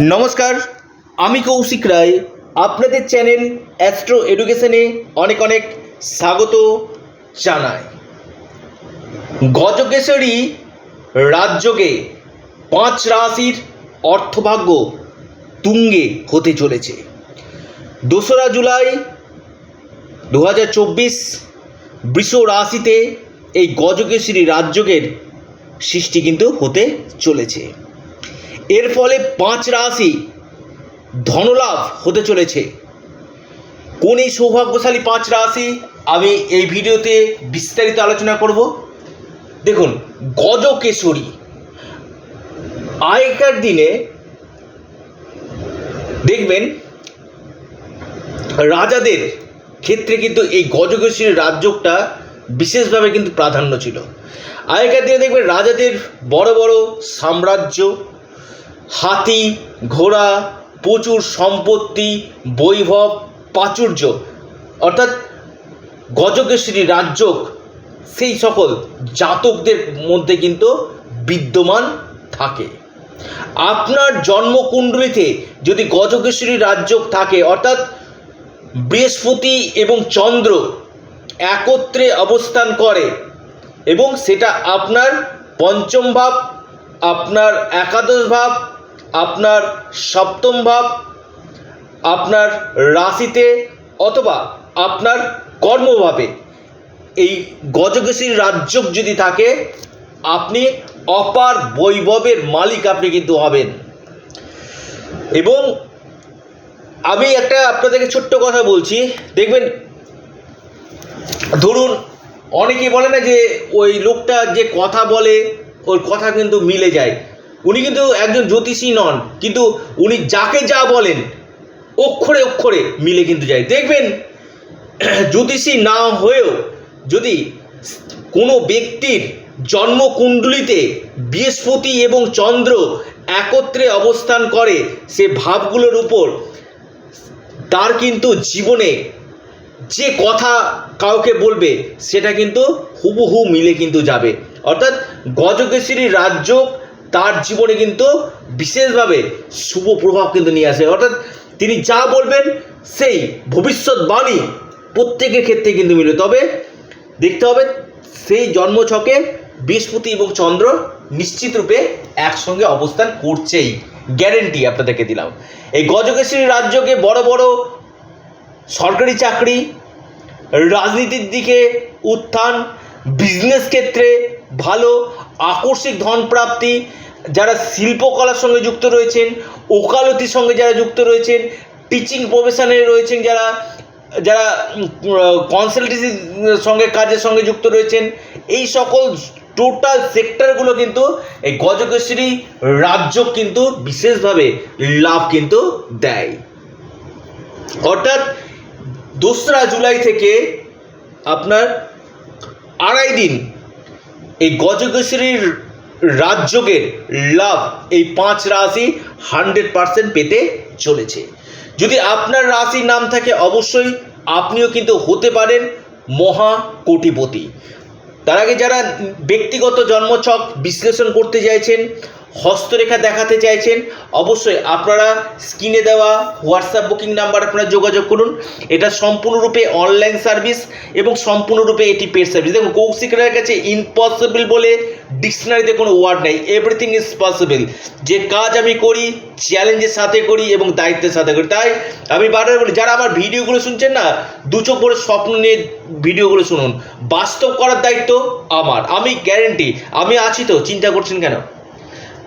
নমস্কার, আমি কৌশিক রায়। আপনাদের চ্যানেল অ্যাস্ট্রো এডুকেশনে অনেক অনেক স্বাগত জানাই। গজকেশরী রাজযোগে পাঁচ রাশির অর্থভাগ্য তুঙ্গে হতে চলেছে। দোসরা জুলাই দু হাজার চব্বিশ বৃষ রাশিতে এই গজকেশরী রাজযোগের সৃষ্টি কিন্তু হতে চলেছে। এর ফলে পাঁচ রাশি ধনলাভ হতে চলেছে। কোন এই সৌভাগ্যশালী পাঁচ রাশি আমি এই ভিডিওতে বিস্তারিত আলোচনা করব? দেখুন, গজকেশরী। আগেকার দিনে দেখবেন, রাজাদের ক্ষেত্রে কিন্তু এই গজকেশরী রাজযোগটা বিশেষভাবে কিন্তু প্রাধান্য ছিল। আগেকার দিনে দেখবেন রাজাদের বড় বড় সাম্রাজ্য হাতি, ঘোড়া, প্রচুর সম্পত্তি, বৈভব, প্রাচুর্য। অর্থাৎ গজকেশরী রাজযোগ, সেই সকল জাতকদের মধ্যে কিন্তু বিদ্যমান থাকে। আপনার জন্মকুণ্ডলিতে যদি গজকেশরী রাজযোগ থাকে, অর্থাৎ বৃহস্পতি এবং চন্দ্র একত্রে অবস্থান করে এবং সেটা আপনার পঞ্চম ভাব, আপনার একাদশ ভাব আপনার সপ্তম ভাব, আপনার রাশিতে অথবা আপনার কর্মভাবে। এই গজকেশরী রাজ্যক যদি থাকে, আপনি অপার বৈভবের মালিক আপনি কিন্তু হবেন। এবং আমি একটা আপনাদেরকে ছোট্ট কথা বলছি, দেখবেন, ধরুন, অনেকেই বলে না যে ওই লোকটা যে কথা বলে, ওর কথা কিন্তু মিলে যায়। উনি কিন্তু একজন জ্যোতিষী নন, কিন্তু উনি যাকে যা বলেন, অক্ষরে অক্ষরে মিলে কিন্তু যায়। দেখবেন, জ্যোতিষী না হয়েও যদি কোনো ব্যক্তির জন্মকুণ্ডলিতে বৃহস্পতি এবং চন্দ্র একত্রে অবস্থান করে, সে ভাবগুলোর উপর, তার কিন্তু জীবনে যে কথা কাউকে বলবে, সেটা কিন্তু হুবহু মিলে কিন্তু যাবে। অর্থাৎ গজকেশরী রাজ্য তার জীবনে কিন্তু বিশেষভাবে শুভ প্রভাব কিন্তু নিয়ে আসে। অর্থাৎ তিনি যা বলবেন, সেই ভবিষ্যৎবাণী প্রত্যেকের ক্ষেত্রে কিন্তু মিলে। তবে দেখতে হবে, সেই জন্মছকে বৃহস্পতি এবং চন্দ্র নিশ্চিত রূপে একসঙ্গে অবস্থান করছেই। গ্যারেন্টি আপনাদেরকে দিলাম। এই গজকেশরী রাজ্যকে বড় বড় সরকারি চাকরি, রাজনীতির দিকে উত্থান বিজনেস ক্ষেত্রে ভালো আকস্মিক ধন প্রাপ্তি, যারা শিল্পকলার সঙ্গে যুক্ত রয়েছেন, ওকালতির সঙ্গে যারা যুক্ত রয়েছেন টিচিং প্রফেশনে রয়েছেন যারা যারা কনসালটেন্সির সঙ্গে, কাজের সঙ্গে যুক্ত রয়েছেন, এই সকল টোটাল সেক্টরগুলো কিন্তু এই গজকেশরী রাজ্য কিন্তু বিশেষভাবে লাভ কিন্তু দেয়। অর্থাৎ দোসরা জুলাই থেকে আপনার আড়াই দিন এই গজকেশরীর রাজযোগের লাভ এই পাঁচ রাশি হান্ড্রেড পারসেন্ট পেতে চলেছে। যদি আপনার রাশির নাম থাকে, অবশ্যই আপনিও কিন্তু হতে পারেন মহা কোটিপতি তার আগে যারা ব্যক্তিগত জন্মছক বিশ্লেষণ করতে চাইছেন হস্তরেখা দেখাতে চাইছেন, অবশ্যই আপনারা স্ক্রিনে দেওয়া হোয়াটসঅ্যাপ বুকিং নাম্বার আপনারা যোগাযোগ করুন। এটা সম্পূর্ণরূপে অনলাইন সার্ভিস এবং সম্পূর্ণরূপে এটি পেড সার্ভিস দেখুন কৌশিক রায়ের কাছে ইম্পসিবল বলে ডিকশনারিতে কোনো ওয়ার্ড নেই। এভরিথিং ইজ পসিবল যে কাজ আমি করি চ্যালেঞ্জের সাথে করি এবং দায়িত্বের সাথে করি। তাই আমি বারবার বলি, যারা আমার ভিডিওগুলো শুনছেন না, দু চোখ করে স্বপ্ন নিয়ে ভিডিওগুলো শুনুন। বাস্তব করার দায়িত্ব আমার। আমি গ্যারেন্টি আমি আছি তো, চিন্তা করছেন কেন?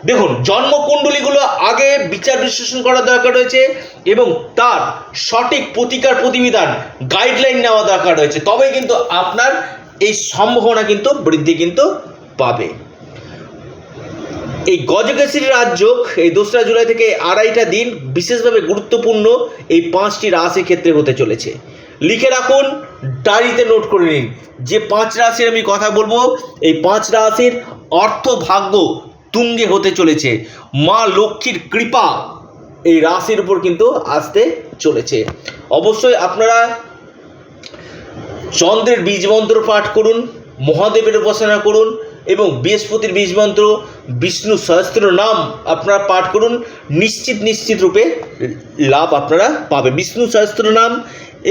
দেখুন, জন্মকুণ্ডলীগুলো আগে বিচার বিশ্লেষণ করা দরকার রয়েছে এবং তার সঠিক প্রতিকার প্রতিবিধান গাইডলাইন নেওয়া দরকার রয়েছে। তবেই কিন্তু আপনার এই সম্ভাবনা কিন্তু বৃদ্ধি কিন্তু পাবে। এই গজকেশরী রাজ্য এই দোসরা জুলাই থেকে আড়াইটা দিন বিশেষভাবে গুরুত্বপূর্ণ এই পাঁচটি রাশির ক্ষেত্রে হতে চলেছে। লিখে রাখুন, ডায়েরিতে নোট করে নিন। যে পাঁচ রাশির আমি কথা বলব, এই পাঁচ রাশির অর্থ ভাগ্য তুঙ্গে হতে চলেছে। মা লক্ষ্মীর কৃপা এই রাশির উপর কিন্তু আসতে চলেছে। অবশ্যই আপনারা চন্দ্রের বীজ মন্ত্র পাঠ করুন, মহাদেবের উপাসনা করুন এবং বৃহস্পতির বীজ মন্ত্র বিষ্ণু সহস্র নাম আপনারা পাঠ করুন। নিশ্চিত নিশ্চিত রূপে লাভ আপনারা পাবে বিষ্ণু সহস্র নাম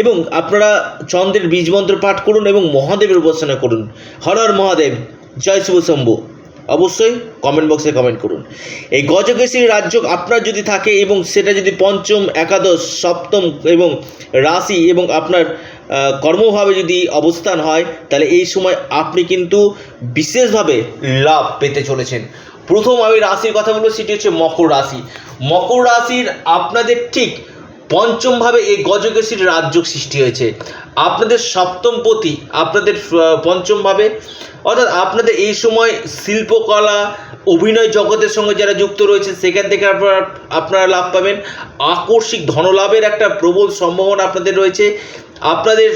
এবং আপনারা চন্দ্রের বীজ মন্ত্র পাঠ করুন এবং মহাদেবের উপাসনা করুন। হর হর মহাদেব, জয় শুভ শম্ভু। অবশ্যই কমেন্ট বক্সে কমেন্ট করুন। এই গজকেশরী রাজ্য আপনার যদি থাকে এবং সেটা যদি পঞ্চম, একাদশ, সপ্তম এবং রাশি এবং আপনার কর্মভাবে যদি অবস্থান হয়, তাহলে এই সময় আপনি কিন্তু বিশেষভাবে লাভ পেতে চলেছেন। প্রথম আমি রাশির কথা বলব, সেটি হচ্ছে মকর রাশি। মকর রাশির আপনাদের ঠিক পঞ্চমভাবে এই গজকেশীর রাজযোগ সৃষ্টি হয়েছে। আপনাদের সপ্তম সপ্তমপতি আপনাদের পঞ্চমভাবে, অর্থাৎ আপনাদের এই সময় শিল্পকলা, অভিনয় জগতের সঙ্গে যারা যুক্ত রয়েছে, সেখান থেকে আপনারা আপনারা লাভ পাবেন। আকস্মিক ধনলাভের একটা প্রবল সম্ভাবনা আপনাদের রয়েছে। আপনাদের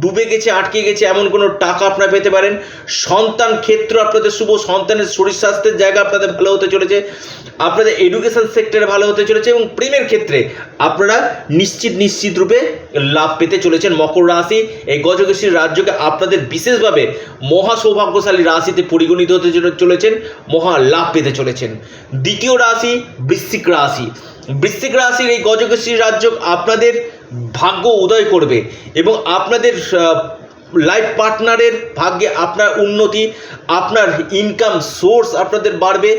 ডুবে গেছে, আটকে গেছে, এমন কোনো টাকা আপনারা পেতে পারেন। সন্তান ক্ষেত্র আপনাদের শুভ, সন্তানের শরীর স্বাস্থ্যের জায়গা আপনাদের ভালো হতে চলেছে। আপনাদের এডুকেশন সেক্টরে ভালো হতে চলেছে এবং প্রেমের ক্ষেত্রে আপনারা নিশ্চিত নিশ্চিত রূপে লাভ পেতে চলেছেন মকর রাশি। এই গজকেশরী রাজ্যকে আপনাদের বিশেষভাবে মহা সৌভাগ্যশালী রাশিতে পরিগণিত হতে চলে- চলেছেন, মহা লাভ পেতে চলেছেন। দ্বিতীয় রাশি, বৃশ্চিক রাশি। বৃশ্চিক রাশির এই গজকেশরী রাজ্য আপনাদের ভাগ্য উদয় করবে এবং আপনাদের লাইফ পার্টনারের ভাগ্যে আপনার উন্নতি, আপনার ইনকাম সোর্স আপনাদের বাড়বে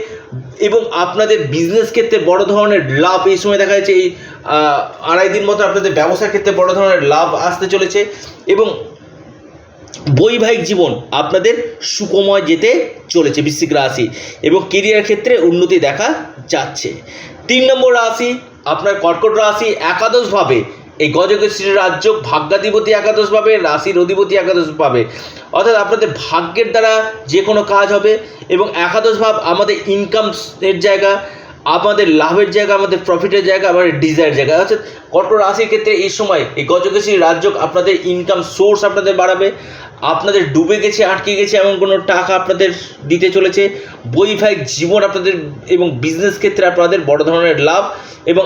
এবং আপনাদের বিজনেস ক্ষেত্রে বড় ধরনের লাভ এই সময় দেখা যাচ্ছে এই আড়াই দিন মতো আপনাদের ব্যবসার ক্ষেত্রে বড় ধরনের লাভ আসতে চলেছে এবং বৈবাহিক জীবন আপনাদের সুখময় যেতে চলেছে বৃশ্চিক রাশি এবং কেরিয়ার ক্ষেত্রে উন্নতি দেখা যাচ্ছে। তিন নম্বর রাশি, আপনার কর্কট রাশি একাদশভাবে এই গজকেশরী রাজ্য ভাগ্যাধিপতি একাদশ পাবে, রাশির অধিপতি একাদশ পাবে। অর্থাৎ আপনাদের ভাগ্যের দ্বারা যে কোনো কাজ হবে এবং একাদশ ভাব আমাদের ইনকাম এর জায়গা আমাদের লাভের জায়গা, আমাদের প্রফিটের জায়গা, আমাদের ডিজায়ার জায়গা। অর্থাৎ কর্কট রাশির ক্ষেত্রে এই সময় এই গজকেশরী রাজ্য আপনাদের ইনকাম সোর্স আপনাদের বাড়াবে, আপনাদের ডুবে গেছে, আটকে গেছে এমন কোনো টাকা আপনাদের দিতে চলেছে, বৈবাহিক জীবন আপনাদের এবং বিজনেস ক্ষেত্রে আপনাদের বড় ধরনের লাভ এবং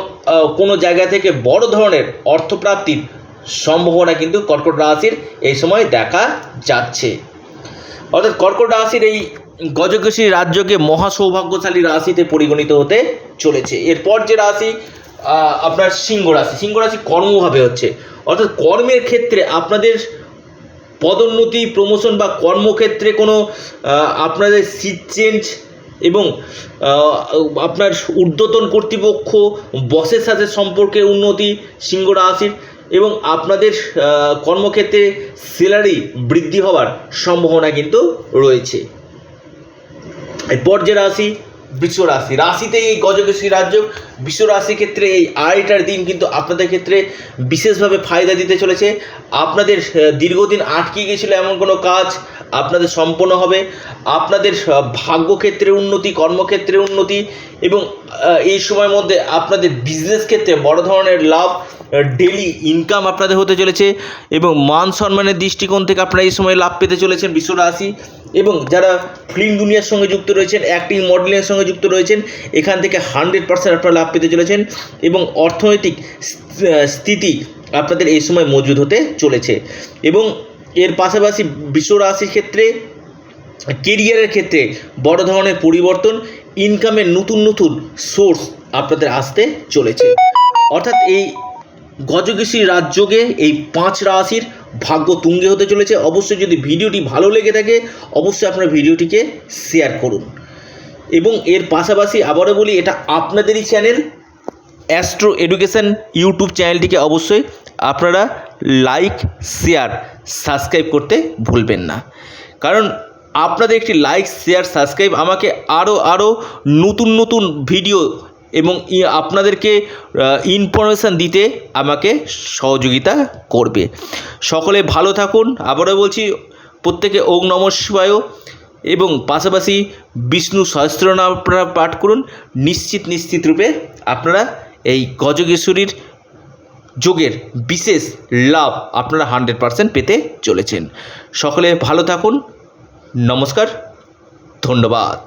কোনো জায়গা থেকে বড় ধরনের অর্থপ্রাপ্তির সম্ভাবনা কিন্তু কর্কট রাশির এই সময় দেখা যাচ্ছে। অর্থাৎ কর্কট রাশির এই গজকেশী রাজ্যকে মহা সৌভাগ্যশালী রাশিতে পরিগণিত হতে চলেছে। এরপর যে রাশি আপনার সিংহ রাশি। সিংহ রাশি কর্মভাবে হচ্ছে। অর্থাৎ কর্মের ক্ষেত্রে আপনাদের পদোন্নতি, প্রমোশন বা কর্মক্ষেত্রে কোনো আপনাদের সিট চেঞ্জ এবং আপনার ঊর্ধ্বতন কর্তৃপক্ষ বসের সাথে সম্পর্কে উন্নতি সিংহ রাশির এবং আপনাদের কর্মক্ষেত্রে স্যালারি বৃদ্ধি হওয়ার সম্ভাবনা কিন্তু রয়েছে। এরপর যে রাশি, বৃষ রাশি। রাশিতে এই গজকেশী রাজ্য, বৃষ রাশির ক্ষেত্রে এই আড়াইটার দিন কিন্তু আপনাদের ক্ষেত্রে বিশেষভাবে ফায়দা দিতে চলেছে। আপনাদের দীর্ঘদিন আটকে গিয়েছিল এমন কোনো কাজ আপনাদের সম্পন্ন হবে। আপনাদের ভাগ্যক্ষেত্রে উন্নতি, কর্মক্ষেত্রে উন্নতি এবং এই সময়ের মধ্যে আপনাদের বিজনেস ক্ষেত্রে বড় ধরনের লাভ ডেলি ইনকাম আপনাদের হতে চলেছে এবং মান সম্মানের দৃষ্টিকোণ থেকে আপনারা এই সময় লাভ পেতে চলেছেন বিশ্ব রাশি এবং যারা ফিল্ম দুনিয়ার সঙ্গে যুক্ত রয়েছেন অ্যাক্টিং মডেলিংয়ের সঙ্গে যুক্ত রয়েছেন, এখান থেকে হান্ড্রেড পার্সেন্ট আপনারা লাভ পেতে চলেছেন এবং অর্থনৈতিক স্থিতি আপনাদের এই সময় মজুদ হতে চলেছে এবং এর পাশাপাশি বিশ্ব রাশির ক্ষেত্রে কেরিয়ারের ক্ষেত্রে বড় ধরনের পরিবর্তন ইনকামের নতুন নতুন সোর্স আপনাদের আসতে চলেছে। অর্থাৎ এই গজকেশী রাজ্যকে এই পাঁচ রাশির ভাগ্য তুঙ্গে হতে চলেছে। অবশ্যই যদি ভিডিওটি ভালো লেগে থাকে, অবশ্যই আপনার ভিডিওটিকে শেয়ার করুন। এবং এর পাশাপাশি আবারও বলি, এটা আপনাদেরই চ্যানেল অ্যাস্ট্রো এডুকেশন ইউটিউব চ্যানেলটিকে অবশ্যই আপনারা লাইক শেয়ার সাবস্ক্রাইব করতে ভুলবেন না। কারণ আপনাদের একটি লাইক শেয়ার সাবস্ক্রাইব আমাকে আরও আরও নতুন নতুন ভিডিও এবং আপনাদেরকে ইনফরমেশান দিতে আমাকে সহযোগিতা করবে। সকলে ভালো থাকুন। আবারও বলছি, প্রত্যেকে ওং নম শিবায় এবং পাশাপাশি বিষ্ণু সহস্রনাম আপনারা পাঠ করুন। নিশ্চিত নিশ্চিত রূপে আপনারা এই গজকেশ্বরীর যোগের বিশেষ লাভ আপনারা হান্ড্রেড পারসেন্ট পেতে চলেছেন। সকলে ভালো থাকুন। নমস্কার, ধন্যবাদ।